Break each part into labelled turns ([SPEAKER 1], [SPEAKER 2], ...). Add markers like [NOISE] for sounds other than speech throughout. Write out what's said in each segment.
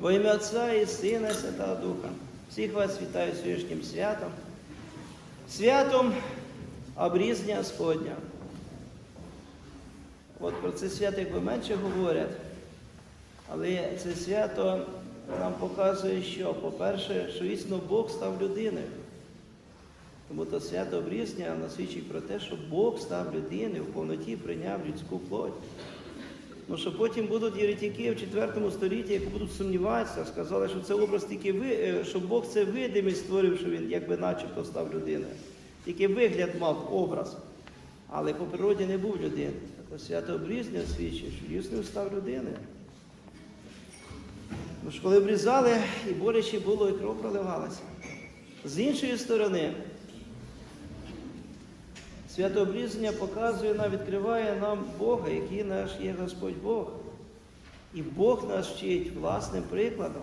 [SPEAKER 1] Во ім'я Отця і Сина, і Святого Духа. Всіх вас вітаю сьогоднішнім святом. Святом обрізня Господня. От про це свято якби менше говорять, але це свято нам показує, що, по-перше, що існо Бог став людиною. Тому то свято обрізня нас свідчить про те, що Бог став людиною, в повноті прийняв людську плоть. Ну, що потім будуть єретики в 4 столітті, які будуть сумніватися, сказали, що це образ тільки ви, е, що Бог це видимість створив, що він якби начебто став людиною. Тільки вигляд мав образ, але по природі не був людиною. Так свято обрізня свідчить, що дійсно став людиною. Що коли обрізали, і боляче було, і кров проливалася. З іншої сторони, Свято обрізання показує нам, відкриває нам Бога, який наш є Господь Бог. І Бог нас вчить власним прикладом.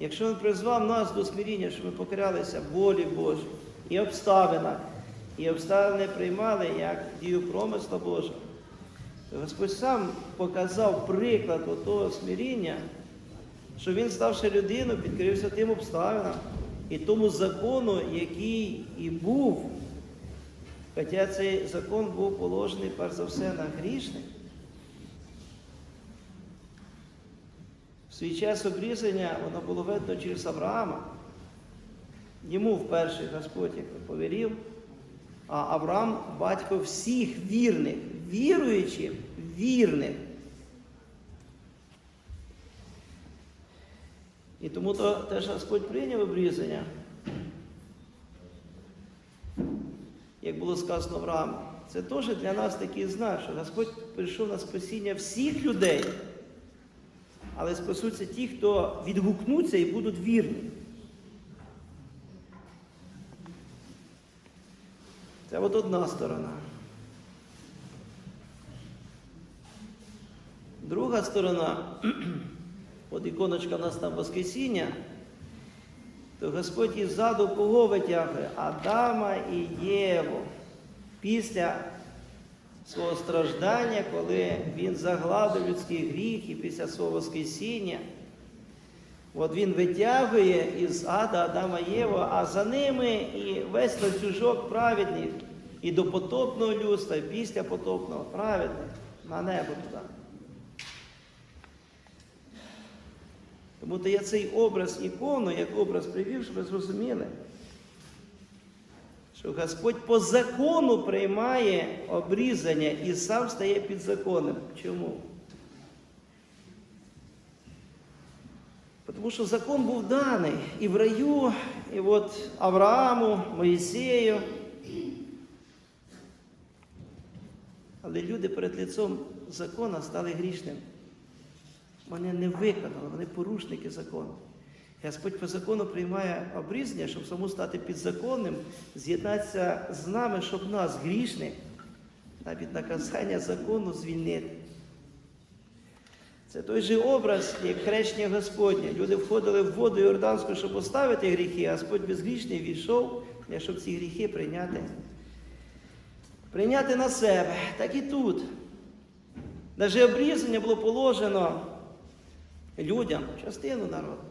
[SPEAKER 1] Якщо Він призвав нас до смиріння, щоб ми покорялися волі Божій і обставинах, і обставини приймали як дію промисла Божого, то Господь сам показав приклад того смиріння, що Він, ставши людиною, підкрився тим обставинам і тому закону, який і був. Хоча цей закон був положений перш за все на грішних. В свій час обрізання воно було видно через Авраама. Йому вперше Господь як повелів, а Авраам батько всіх вірних, віруючих, вірних. І тому то теж Господь прийняв обрізання. Як було сказано Аврааму, це теж для нас такий знак, що Господь прийшов на спасіння всіх людей, але спасуться ті, хто відгукнуться і будуть вірні. Це от одна сторона. Друга сторона, [CLEARS THROAT] от іконочка у нас там Воскресіння, то Господь іззаду кого витягує? Адама і Єву. Після свого страждання, коли він загладив людський гріх і після свого Воскресіння, от він витягує із ада Адама Єву, а за ними і весь ланцюжок праведних, і до потопного людства, і після потопного праведних на небо туди. Тому то я цей образ ікону, як образ привів, щоб ви зрозуміли, що Господь по закону приймає обрізання і сам стає під законом. Чому? Тому що закон був даний і в раю, і от Аврааму, Моїсею. Але люди перед лицом закона стали грішними. Вони не виконали, вони порушники закону. Господь по закону приймає обрізання, щоб саму стати підзаконним, з'єднатися з нами, щоб нас, грішних, навіть наказання закону звільнити. Це той же образ, як хрещення Господнє. Люди входили в воду Йорданську, щоб поставити гріхи, а Господь безгрішний війшов, щоб ці гріхи прийняти. Прийняти на себе. Так і тут. Навіть обрізання було положено людям, частину народу.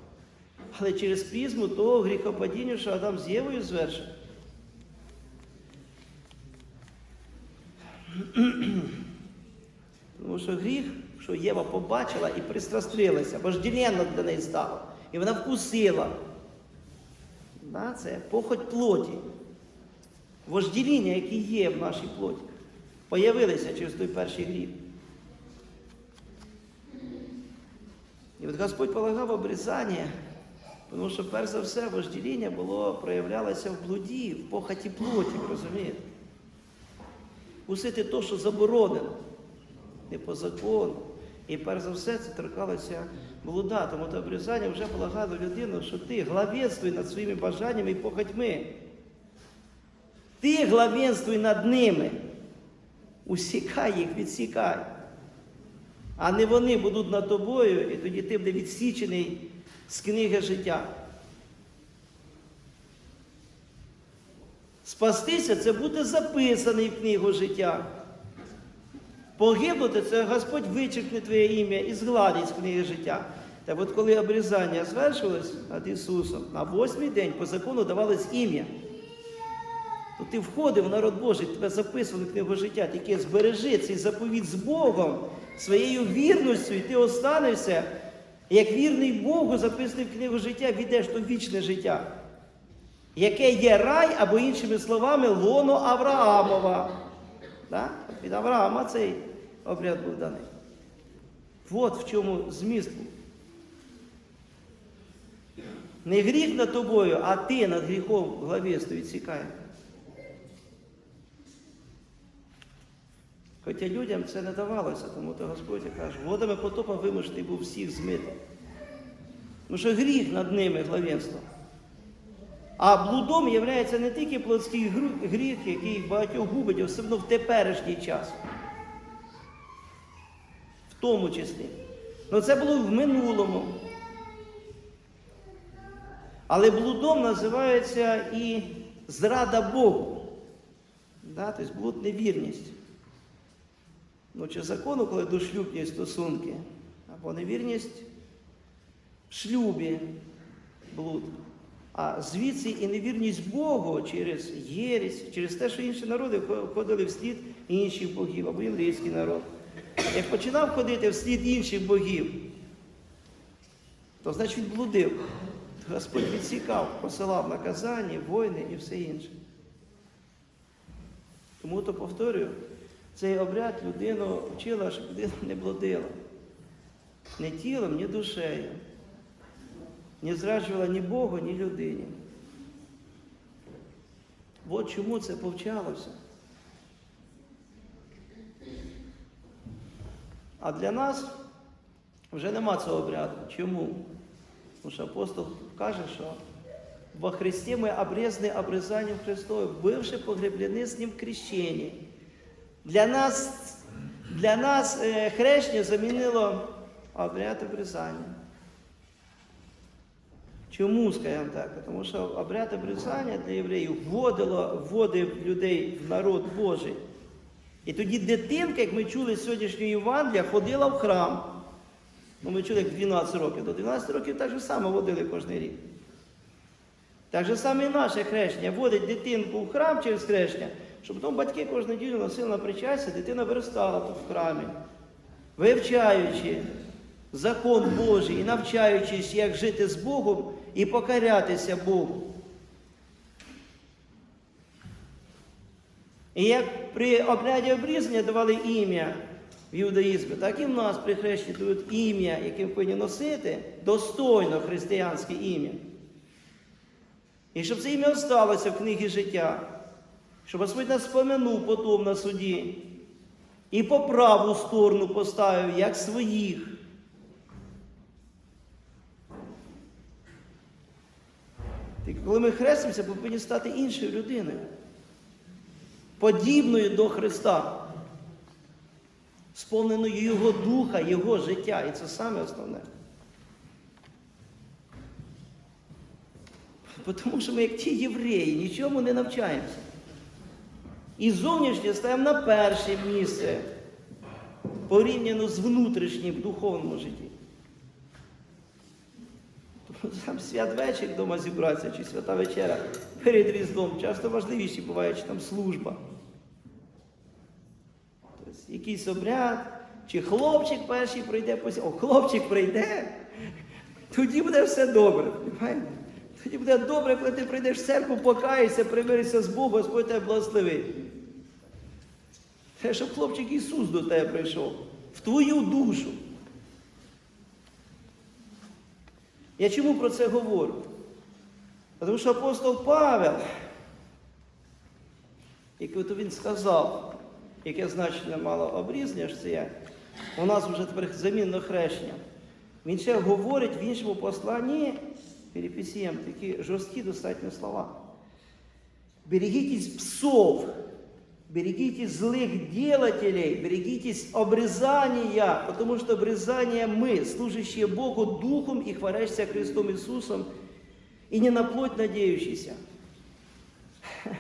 [SPEAKER 1] Але через призму того гріхопадіння, що Адам з Євою звершив. [CLEARS THROAT] Тому що гріх, що Єва побачила і пристрастилася, вожделенно для неї стало. І вона вкусила. Да, Це похоть плоті. Вождіління, які є в нашій плоті, появилися через той перший гріх. І от Господь полагав обрізання, тому що, перш за все, вождіління було, проявлялося в блуді, в похоті плоті, розумієте? Усити те, що заборонено, не по закону. І перш за все це торкалося блуда. Тому то обрізання вже полагало людину, що ти главенствуй над своїми бажаннями і похотьми. Ти главенствуй над ними. Усікай їх, відсікай. А не вони будуть над тобою, і тоді ти буде відсічений з книги життя. Спастися це бути записаний в книгу життя. Погибнути це Господь вичеркне твоє ім'я і згладить з книги життя. Так от коли обрізання звершилось над Ісусом, на восьмий день по закону давалось ім'я. То ти входив в народ Божий, тебе записували в книгу життя, тільки збережи цей заповіт з Богом, своєю вірністю, і ти останешся, як вірний Богу, записаний в книгу життя, війдеш до вічне життя, яке є рай, або іншими словами, лоно Авраамова. Да? Від Авраама цей обряд був даний. От в чому зміст був. Не гріх над тобою, а ти над гріхом главісту відсікає. Хоча людям це не давалося, тому то Господь каже, водами потопа вимушений був всіх змити. Тому що гріх над ними главенство. А блудом є не тільки плотський гріх, який багатьох губить, особливо в теперішній час. В тому числі. Ну це було в минулому. Але блудом називається і зрада Богу. Да? Тобто блуд невірність. Ну, чи закону, коли дошлюбні стосунки, або невірність в шлюбі блуд. А звідси і невірність Богу через єресь, через те, що інші народи входили в слід інших богів, або єврейський народ. Як починав ходити в слід інших богів, то значить він блудив. Господь відсікав, посилав наказання, війни і все інше. Тому то повторюю, цей обряд людину вчила, щоб людина не блудила. Ні тілом, ні душею. Не зраджувала ні Богу, ні людині. От чому це повчалося. А для нас вже нема цього обряду. Чому? Тому що апостол каже, що во Христі ми обрезані обрезанням Христовим, бивши погреблені з Ним в крещенні. Для нас, для нас е, хрещення замінило обряд обрізання. Чому, скажімо так? Тому що обряд обрізання для євреїв вводило, вводив людей в народ Божий. І тоді дитинка, як ми чули з сьогоднішньої Євангелія, ходила в храм. Ну, ми чули, як 12 років. До 12 років так же само водили кожен рік. Так же саме і наше хрещення. Водить дитинку в храм через хрещення, щоб потім батьки кожну неділю носили на причастя, дитина виростала тут в храмі, вивчаючи закон Божий і навчаючись, як жити з Богом і покорятися Богу. І як при обряді обрізання давали ім'я в іудаїзмі, так і в нас при хрещенні дають ім'я, яке повинні носити, достойно християнське ім'я. І щоб це ім'я осталося в книгі життя, щоб Господь нас спомянув потім на суді і по праву сторону поставив, як своїх. Тільки коли ми хрестимося, повинні стати іншою людиною, подібною до Христа, сповненою Його духа, Його життя. І це саме основне. Тому що ми, як ті євреї, нічому не навчаємося. І зовнішнє ставимо на перше місце порівняно з внутрішнім в духовному житті. Там святвечір вдома зібратися, чи свята вечеря перед Різдвом. Часто важливіші буває, чи там служба. Тобто, якийсь обряд, чи хлопчик перший прийде, посі- о, хлопчик прийде, тоді буде все добре. Понимаєте? Тоді буде добре, коли ти прийдеш в церкву, покаєшся, примиришся з Богом, Господь тебе благословить. Те, щоб хлопчик Ісус до тебе прийшов, в твою душу. Я чому про це говорю? Тому що апостол Павел, як от він сказав, яке значення мало обрізання, що це у нас вже тепер замінно хрещення. Він ще говорить в іншому посланні переписіям такі жорсткі достатньо слова. Берегитесь псов, берегитесь злых делателей, берегитесь обрезания, потому что обрезание мы, служащие Богу Духом и хвалящиеся Христом Иисусом, и не на плоть надеющийся. [LAUGHS]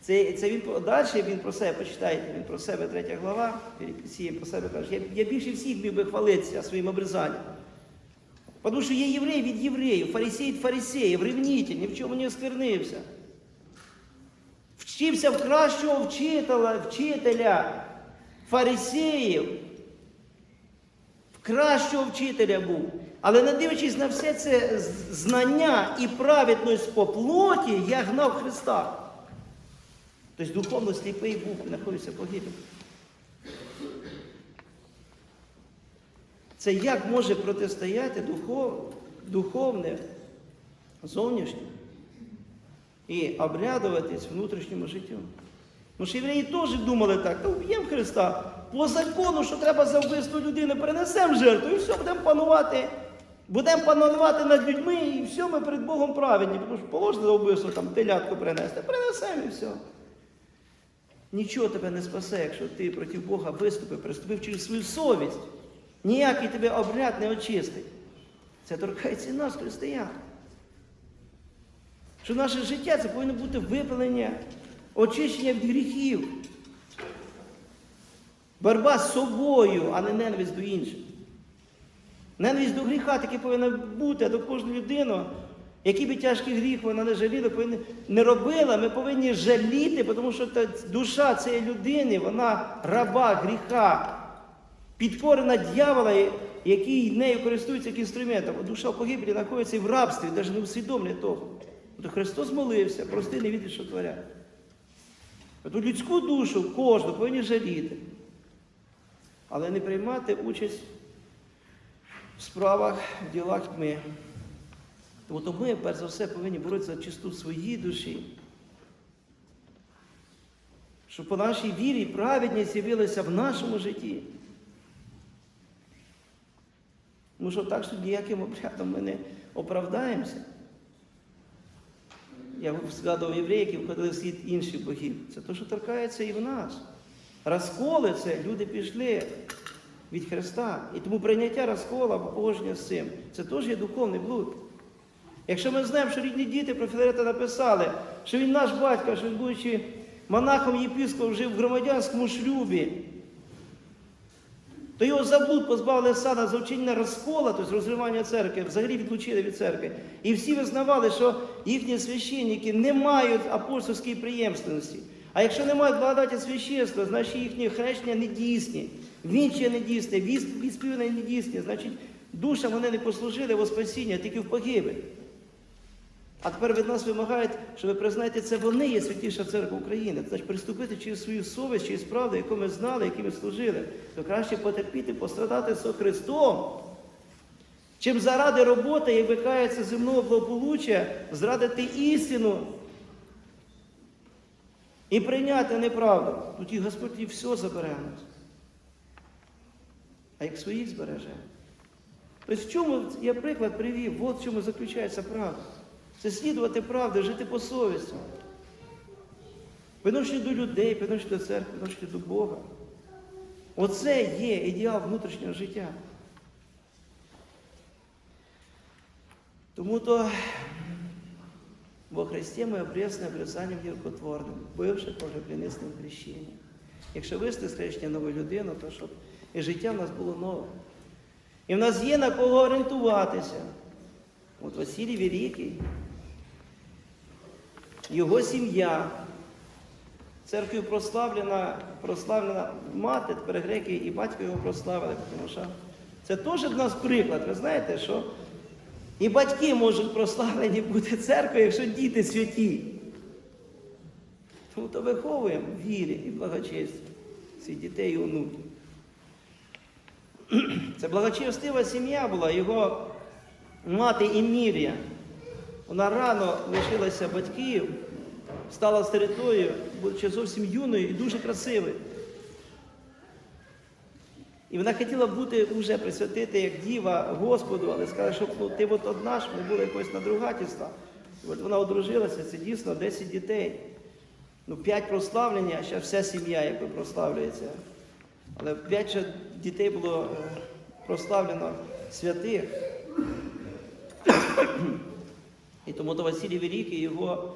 [SPEAKER 1] Це, це він далі він про себе почитайте, він про себе третя глава, про себе каже, я, я більше всіх міг би хвалитися своїм обрезанням. Тому що є єврей від євреїв, фарисей від фарисеїв, ревнитель, ні в чому не осквернився. Вчився в кращого вчителя, вчителя фарисеїв, в кращого вчителя був. Але не дивлячись на все це знання і праведність по плоті, я гнав Христа. Тобто духовно сліпий був, знаходився погибель. Це як може протистояти духов, духовне, зовнішнє і обрядуватись внутрішньому життю. Ну що євреї теж думали так, та вб'ємо Христа по закону, що треба за вбивство людини, перенесемо жертву і все, будемо панувати. Будемо панувати над людьми і все, ми перед Богом праведні, тому що положено за вбивство там телятку принести, принесемо і все. Нічого тебе не спасе, якщо ти проти Бога виступив, приступив через свою совість. Ніякий тебе обряд не очистить. Це торкається нас, християн. Що наше життя це повинно бути випалення, очищення від гріхів. Боротьба з собою, а не ненависть до інших. Ненависть до гріха таки повинна бути, а до кожної людини, який би тяжкий гріх вона не жаліла, повинна, не робила, ми повинні жаліти, тому що та душа цієї людини, вона раба гріха, підкорена дьявола, який нею користується як інструментом. Душа в погибелі знаходиться і в рабстві, навіть не усвідомлює того. То Христос молився, прости, не відиш, що творять. Ту людську душу кожну повинні жаліти, але не приймати участь в справах, в ділах тьми. Тому то ми, перш за все, повинні боротися за чисту своїй душі. Щоб по нашій вірі праведність з'явилася в нашому житті. Тому що так, що ніяким обрядом ми не оправдаємося. Я згадував євреїв, які входили в світ інших богів. Це те, що торкається і в нас. Розколи це люди пішли від Христа. І тому прийняття розкола або погодження з цим, це теж є духовний блуд. Якщо ми знаємо, що рідні діти про Філарета написали, що він наш батько, що він, будучи монахом єпископом, жив в громадянському шлюбі, то його заблуд позбавили сана за вчинення розкола, тобто розривання церкви, взагалі відлучили від церкви. І всі визнавали, що їхні священники не мають апостольської приємственності. А якщо не мають благодаті священства, значить їхні хрещення не дійсні, вінчення не дійсне, відспівання не дійсні, значить душам вони не послужили во спасіння, тільки в погибель. А тепер від нас вимагають, що ви признаєте, це вони є святіша церква України. Значить, приступити через свою совість, через правду, яку ми знали, яку ми служили, то краще потерпіти, пострадати з Христом, чим заради роботи, як викається земного благополуччя, зрадити істину і прийняти неправду. Тоді Господь і все забере нас. А як своїх збереже. Тобто в чому я приклад привів, от в чому заключається правда. Це слідувати правди, жити по совісті. Приношення до людей, приношення до церкви, приношення до Бога. Оце є ідеал внутрішнього життя. Тому то во Христі ми обрезане обрезанням гіркотворним, бивши погребленистим хрещенням. Якщо вести з хрещення нову людину, то щоб і життя в нас було нове. І в нас є на кого орієнтуватися. От Василій Великий, його сім'я, церквою прославлена, прославлена мати, тепер греки і батько його прославили, тому що це теж в нас приклад. Ви знаєте, що і батьки можуть прославлені бути церквою, якщо діти святі. Тому то виховуємо вірі і благочесті цих дітей і онуків. Це благочестива сім'я була, його мати Емілія. Вона рано лишилася батьків, стала сиротою, будучи зовсім юною і дуже красивою. І вона хотіла бути вже присвятити як діва Господу, але сказала, що ну, ти от одна ж, не було якогось надругательства. І от вона одружилася, це дійсно 10 дітей. Ну, 5 прославлення, а ще вся сім'я якби прославлюється. Але 5 дітей було е, прославлено святих. І тому то Василій Великий, його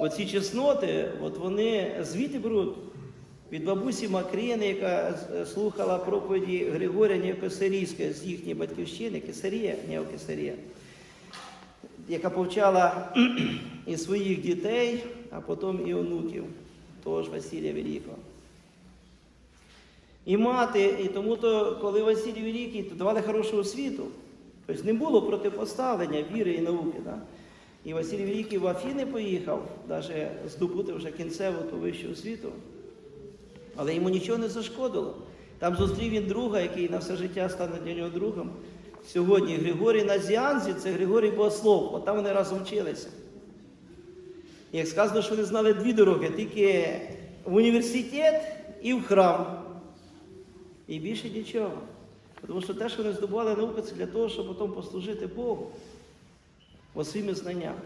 [SPEAKER 1] оці чесноти, от вони звідти беруть від бабусі Макрини, яка е, слухала проповіді Григорія Неокесарійська з їхньої батьківщини, Кесарія, Неокесарія, яка повчала [CLEARS THROAT] і своїх дітей, а потім і онуків, того ж Василія Великого. І мати, і тому то, коли Василій Великий, то давали хорошу освіту. Тобто не було протипоставлення віри і науки. Да? І Василій Великий в Афіни поїхав, навіть здобути вже кінцеву ту вищу освіту. Але йому нічого не зашкодило. Там зустрів він друга, який на все життя стане для нього другом. Сьогодні Григорій Назіанзі це Григорій Богослов, от там вони разом вчилися. Як сказано, що вони знали дві дороги, тільки в університет і в храм. І більше нічого. Тому що те, що вони здобували науку, це для того, щоб потім послужити Богу о своїми знаннями.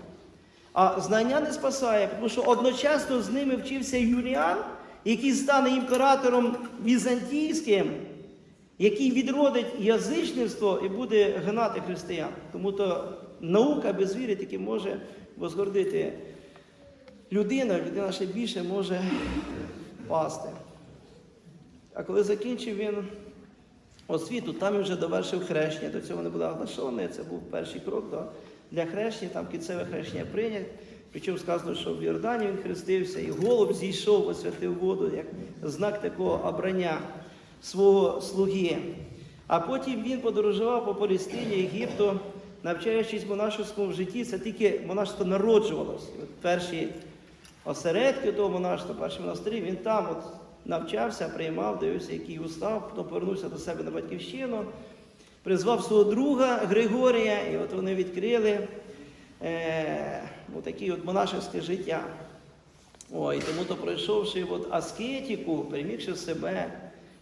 [SPEAKER 1] А знання не спасає, тому що одночасно з ними вчився Юліан, який стане імператором візантійським, який відродить язичництво і буде гнати християн. Тому то наука без віри таки може возгордити людина, людина ще більше може пасти. А коли закінчив він освіту, там він вже довершив хрещення. До цього не було оглашене, це був перший крок до, для хрещення, там кінцеве хрещення прийняв. Причому сказано, що в Йордані він хрестився, і голуб зійшов, освятив воду, як знак такого обрання свого слуги. А потім він подорожував по Палестині, Єгипту, навчаючись монашеству в житті, це тільки монашество народжувалося. Перші осередки того монашества, перші монастирі, він там от навчався, приймав, дивився, який устав, потім повернувся до себе на батьківщину, призвав свого друга Григорія, і от вони відкрили е, таке от монашеське життя. О, і тому то пройшовши от аскетику, перемігши себе,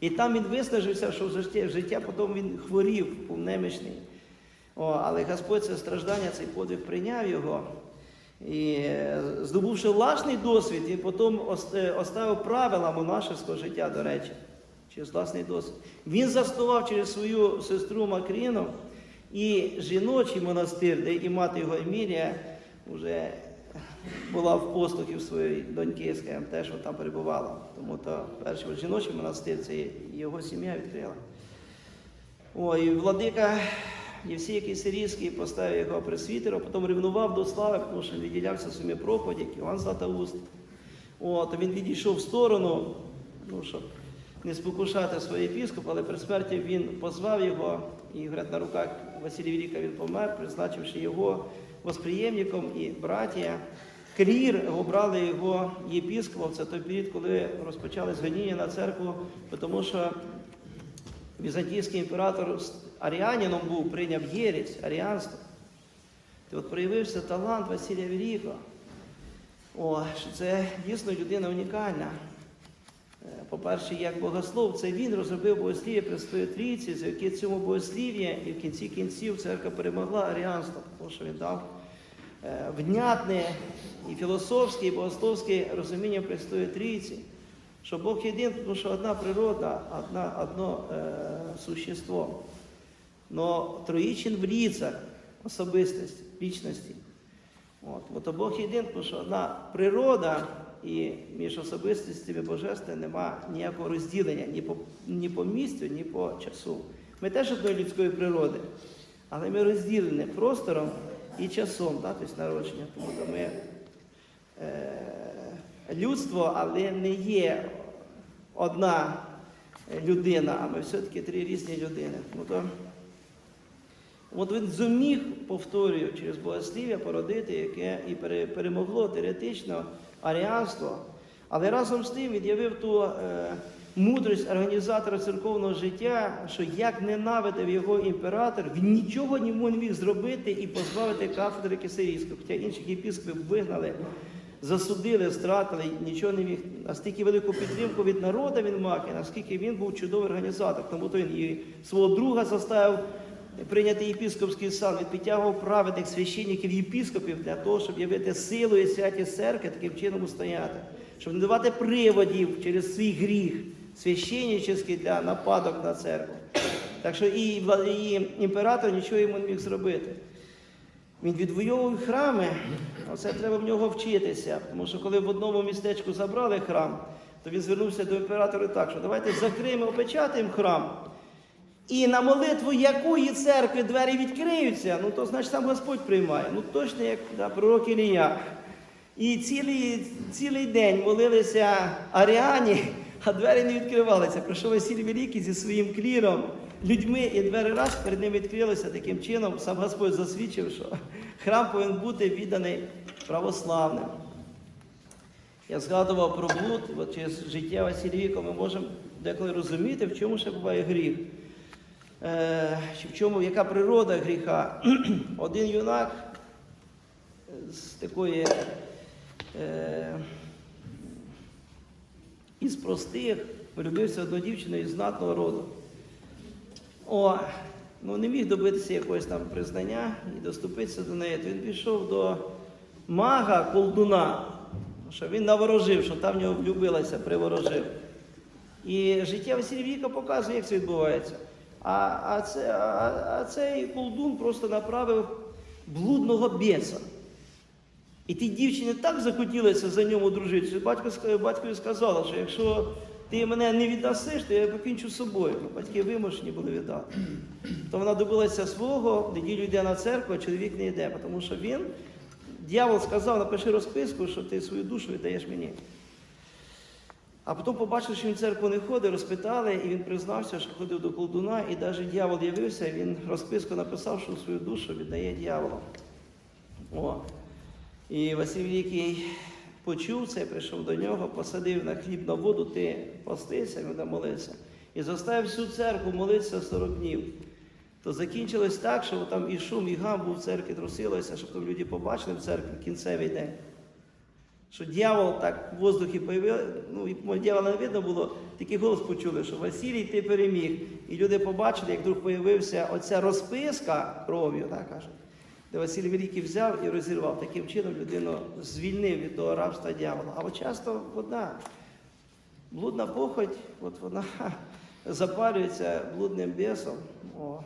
[SPEAKER 1] і там він виснажився, що в життя, потім він хворів, був немічний. О, але Господь це страждання, цей подвиг прийняв його. І здобувши власний досвід, він потім е, оставив правила монашеського життя, до речі, через власний досвід. Він заснував через свою сестру Макріну і жіночий монастир, де і мати його Емілія вже була в послухів своєї доньки, скажімо, теж вона там перебувала. Тому то перший жіночий монастир це його сім'я відкрила. О, і владика Євсій Кисарівський поставив його пресвітером, потім ревнував до слави, тому що відділявся своїми проповіді, Іван Златоуст. О, то він відійшов в сторону, ну, щоб не спокушати своєї епіскопа, але при смерті він позвав його, і говорять, на руках Василія Велика він помер, призначивши його восприємником і братія. Клір обрали його єпіскопом. Це той період, коли розпочали згоніння на церкву, тому що візантійський імператор аріаніном був, прийняв єресь, аріанство. І от проявився талант Василія Великого. О, що це дійсно людина унікальна. Е, По-перше, як богослов, це він розробив богослів'я Престої Трійці, завдяки цьому богослів'я, і в кінці кінців церква перемогла аріанство, тому що він дав е, внятне і філософське, і богословське розуміння Престої Трійці, що Бог єдин, тому що одна природа, одна, одно е, существо. Но троїчин в ліцах особистості, лічності. От. Бо то Бог єдин, тому що одна природа і між особистостями божества нема ніякого розділення ні по, ні по місцю, ні по часу. Ми теж одної людської природи, але ми розділені простором і часом, да, тобто народження. Тому що ми е, людство, але не є одна людина, а ми все-таки три різні людини. Тому то От він зуміг, повторюю, через богослів'я породити, яке і перемогло теоретично аріанство, але разом з тим від'явив ту е, мудрість організатора церковного життя, що як ненавидив його імператор, він нічого йому не міг зробити і позбавити кафедри Кисарійської, хоча інших єпіскопів вигнали, засудили, стратили, нічого не міг. Настільки велику підтримку від народу він мав, наскільки він був чудовий організатор, тому то він і свого друга заставив прийняти єпіскопський сан, він підтягував праведних священників єпіскопів для того, щоб явити силу і святість церкви, таким чином устояти, щоб не давати приводів через свій гріх священнический для нападок на церкву. Так що і, і імператор нічого йому не міг зробити. Він відвоював храми, оце треба в нього вчитися. Тому що коли в одному містечку забрали храм, то він звернувся до імператора так, що давайте закриємо, опечатаємо храм. І на молитву якої церкви двері відкриються, ну то значить сам Господь приймає. Ну точно як да, пророк Ілія. І цілий, цілий день молилися аріані, а двері не відкривалися. Прийшов Василь Великий зі своїм кліром, людьми, і двері раз перед ним відкрилися таким чином. Сам Господь засвідчив, що храм повинен бути відданий православним. Я згадував про блуд, от через життя Василівіка ми можемо деколи розуміти, в чому ще буває гріх. Е, чи в чому, яка природа гріха. [CLEARS THROAT] Один юнак з такої е, із простих полюбився одну дівчину із знатного роду. О, ну не міг добитися якогось там признання і доступитися до неї, то він пішов до мага колдуна, що він наворожив, що там в нього влюбилася, приворожив. І життя Васильівіка показує, як це відбувається. А, а, це, а, а цей колдун просто направив блудного біса. І тій дівчині так захотілося за ньому дружити, що батько, батькові сказала, що якщо ти мене не віддасиш, то я покінчу з собою. Батьки вимушені були віддати. То вона добилася свого, неділю йде на церкву, а чоловік не йде, тому що він, дьявол сказав, напиши розписку, що ти свою душу віддаєш мені. А потім побачили, що він в церкву не ходить, розпитали, і він признався, що ходив до колдуна, і навіть дьявол явився, він розписку написав, що свою душу віддає дьяволу. О. І Василь Великий почув це, прийшов до нього, посадив на хліб на воду, ти постися, він молився. І заставив всю церкву молитися 40 днів. То закінчилось так, що там і шум, і гам був в церкві, трусилося, щоб люди побачили в церкві кінцевий день. Що дьявол так в воздухі появив, ну дьявола не видно було, тільки голос почули, що Василій ти переміг. І люди побачили, як вдруг появився оця розписка кров'ю, так кажуть, де Василій Великий взяв і розірвав. Таким чином людину звільнив від того рабства дьявола. А от часто вода, блудна похоть, от вона ха, запалюється блудним бісом. О.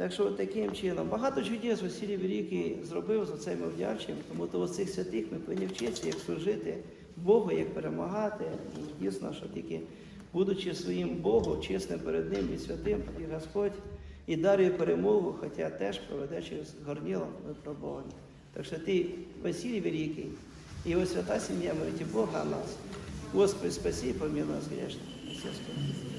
[SPEAKER 1] Так що таким чином багато чудес Василій Великий зробив за це ми вдячні, тому то цих святих ми повинні вчитися, як служити Богу, як перемагати. І дійсно, що тільки будучи своїм Богом, чесним перед Ним і святим, і Господь і дарує перемогу, хоча теж проведе через горніло випробування. Так що ти, Василій Великий, і його свята сім'я молите Бога нас. Господи, спаси, помилуй нас Господи.